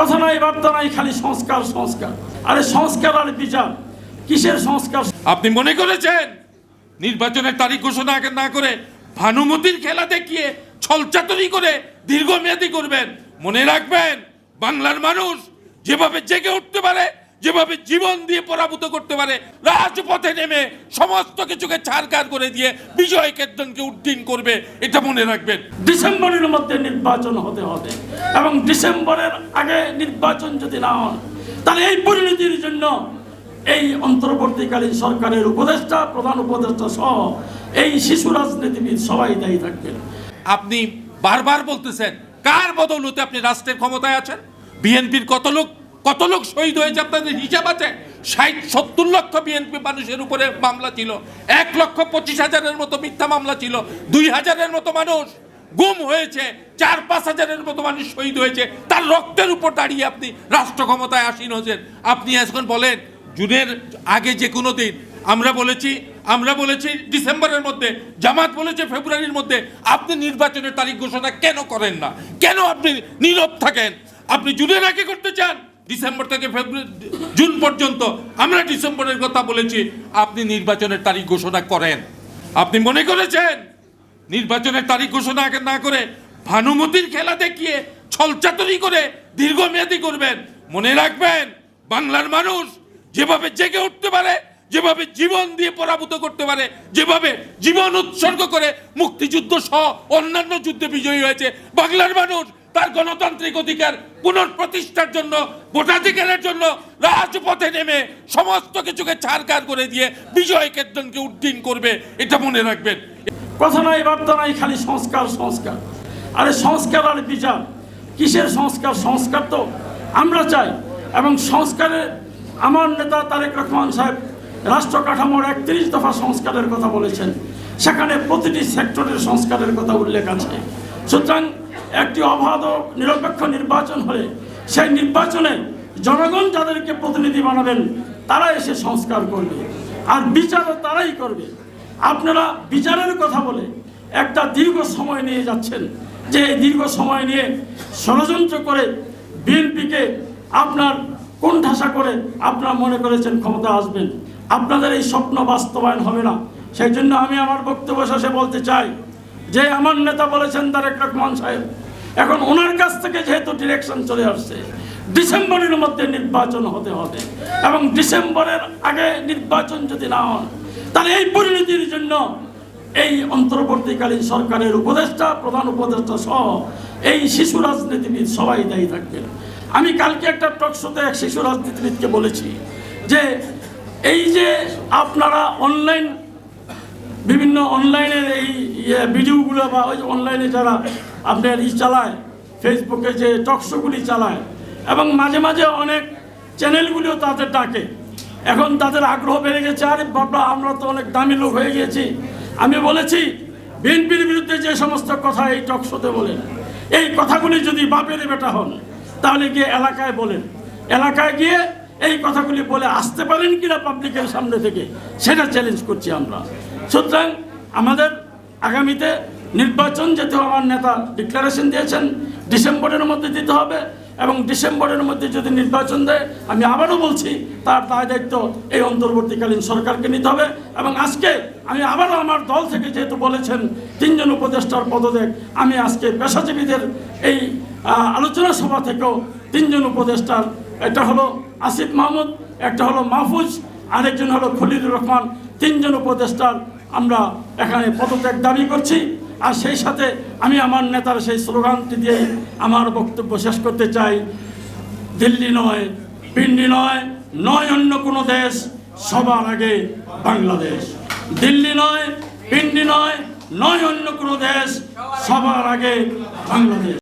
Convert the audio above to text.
কথা নাই, বার্তা নাই, খালি সংস্কার সংস্কার। আরে সংস্কার আর বিচার, কিসের সংস্কার? আপনি মনে করেছেন? নির্বাচনের তারিখ ঘোষণা না করে ভানুমতির খেলা দেখিয়ে ছলচাতরি করে দীর্ঘমেয়াদী করবেন? মনে রাখবেন, বাংলার মানুষ যেভাবে জেগে উঠতে পারে যেভাবে জীবন দিয়ে পরাভূত করতে পারে রাজপথে নেমে সমস্ত কিছুকে ছাড়কার করে দিয়ে বিজয় কেতনকে উদ্দিন করবে এটা মনে রাখবেন। ডিসেম্বরের মধ্যে নির্বাচন হতে হবে এবং ডিসেম্বরের আগে নির্বাচন যদি না হন তাহলে এই পরিণতির জন্য এই অন্তর্বর্তীকালীন সরকারের উপদেষ্টা প্রধান উপদেষ্টা সহ এই শিশু রাজনীতিবিদ সবাই দায়ী থাকবেন। আপনি বারবার বলতেছেন কার বদৌলতে আপনি রাষ্ট্রের ক্ষমতায় আছেন? বিএনপির কত লোক কত লোক শহীদ হয়েছে, আপনাদের হিসাব আছে? ষাট, সত্তর লক্ষ বিএনপি মানুষের উপরে মামলা ছিল। এক লক্ষ পঁচিশ হাজারের মতো মিথ্যা মামলা ছিল। দুই হাজারের মতো মানুষ গুম হয়েছে, চার, পাঁচ হাজারের মতো মানুষ শহীদ হয়েছে। তার রক্তের উপর দাঁড়িয়ে আপনি রাষ্ট্র ক্ষমতায় আসীন হয়েছেন। আপনি এখন বলেন, জুনের আগে যে কোনো দিন, আমরা বলেছি আমরা বলেছি ডিসেম্বরের মধ্যে, জামাত বলেছে ফেব্রুয়ারির মধ্যে, আপনি নির্বাচনের তারিখ ঘোষণা কেন করেন না? কেন আপনি নীরব থাকেন? আপনি জুনের আগে করতে চান? ডিসেম্বর থেকে ফেব্রুয়ারি, জুন পর্যন্ত। আমরা ডিসেম্বরের কথা বলেছি, আপনি নির্বাচনের তারিখ ঘোষণা করেন। আপনি মনে করেছেন? নির্বাচনের তারিখ ঘোষণা না করে ভানুমতির খেলা দেখিয়ে ছলচাতুরি করে দীর্ঘমেয়াদী করবেন। মনে রাখবেন, বাংলার মানুষ যেভাবে জেগে উঠতে পারে, যেভাবে জীবন দিয়ে পরাভূত করতে পারে, যেভাবে জীবন উৎসর্গ করে মুক্তিযুদ্ধ সহ অন্যান্য যুদ্ধে বিজয়ী হয়েছে, বাংলার মানুষ তার গণতান্ত্রিক অধিকার পুনঃপ্রতিষ্ঠার জন্য, ভোটাধিকারের জন্য রাজপথে নেমে সমস্ত কিছুকে ছাড়কার করে দিয়ে বিজয় কেতনকে উদ্দিন করবে, এটা মনে রাখবেন। কথা নাই, বার্তা নাই, খালি সংস্কার সংস্কার। আরে সংস্কার আর বিচার, কিসের সংস্কার? সংস্কার তো আমরা চাই। এবং সংস্কারে আমার নেতা তারেক রহমান সাহেব রাষ্ট্র কাঠামোর একত্রিশ দফা সংস্কারের কথা বলেছেন। সেখানে প্রতিটি সেক্টরের সংস্কারের কথা উল্লেখ আছে। সুতরাং একটি অবাধ নিরপেক্ষ নির্বাচন হলে সেই নির্বাচনে জনগণ যাদেরকে প্রতিনিধি বানাবেন তারা এসে সংস্কার করবে। আর বিচারও তারাই করবে। আপনারা বিচারের কথা বলে একটা দীর্ঘ সময় নিয়ে যাচ্ছেন, যে এই দীর্ঘ সময় নিয়ে ষড়যন্ত্র করে বিএনপিকে আপনার কোন ঠাসা করে আপনারা মনে করেছেন ক্ষমতা আসবেন। আপনাদের এই স্বপ্ন বাস্তবায়ন হবে না। সেই জন্য আমি আমার বক্তব্য শেষে বলতে চাই যে আমার নেতা বলেছেন তার তারেক রহমান সাহেব এখন ওনার কাছ থেকে যেহেতু ডিরেকশন চলে আসছে, ডিসেম্বরের মধ্যে নির্বাচন হতে হবে এবং ডিসেম্বরের আগে নির্বাচন যদি না হন তাহলে এই পরিণতির জন্য এই অন্তর্বর্তীকালীন সরকারের উপদেষ্টা, প্রধান উপদেষ্টা সহ এই শিশু রাজনীতিবিদ সবাই দায়ী থাকবেন। আমি কালকে একটা টকশোতে এক শিশু রাজনীতিবিদকে বলেছি যে, এই যে আপনারা অনলাইন বিভিন্ন অনলাইনের এই ইয়ে ভিডিওগুলো বা ওই অনলাইনে যারা আপনার ই চালায় ফেসবুকে যে টকশোগুলি চালায়, এবং মাঝে মাঝে অনেক চ্যানেলগুলিও তাদের ডাকে। এখন তাদের আগ্রহ বেড়ে গেছে, আরে বাবা, আমরা তো অনেক দামি লোক হয়ে গিয়েছি। আমি বলেছি, বিএনপির বিরুদ্ধে যে সমস্ত কথা এই টকশোতে বলেন, এই কথাগুলি যদি বাপের বেটা হন, তাহলে গিয়ে এলাকায় বলেন। এলাকায় গিয়ে এই কথাগুলি বলে, আসতে পারেন কিনা পাবলিকের সামনে থেকে, সেটা চ্যালেঞ্জ করছি আমরা। সুতরাং আমাদের আগামীতে নির্বাচন যেহেতু আমার নেতা ডিক্লারেশন দিয়েছেন, ডিসেম্বরের মধ্যে দিতে হবে এবং ডিসেম্বরের মধ্যে যদি নির্বাচন দেয়, আমি আবারও বলছি, তার দায় দায়িত্ব এই অন্তর্বর্তীকালীন সরকারকে নিতে হবে এবং আজকে আমি আবারও আমার দল থেকে যেহেতু বলেছেন তিনজন উপদেষ্টার পদত্যাগ, আমি আজকে পেশাজীবীদের এই আলোচনা সভা থেকেও তিনজন উপদেষ্টার, একটা হলো আসিফ মাহমুদ, একটা হলো মাহফুজ, আরেকজন হলো খলিলুর রহমান, তিনজন উপদেষ্টার আমরা এখানে পদত্যাগ দাবি করছি। আর সেই সাথে আমি আমার নেতার সেই স্লোগানটি দিয়ে আমার বক্তব্য শেষ করতে চাই। দিল্লি নয় পিন্ডি নয় নয় অন্য কোনো দেশ, সবার আগে বাংলাদেশ। দিল্লি নয় পিন্ডি নয় নয় অন্য কোনো দেশ, সবার আগে বাংলাদেশ।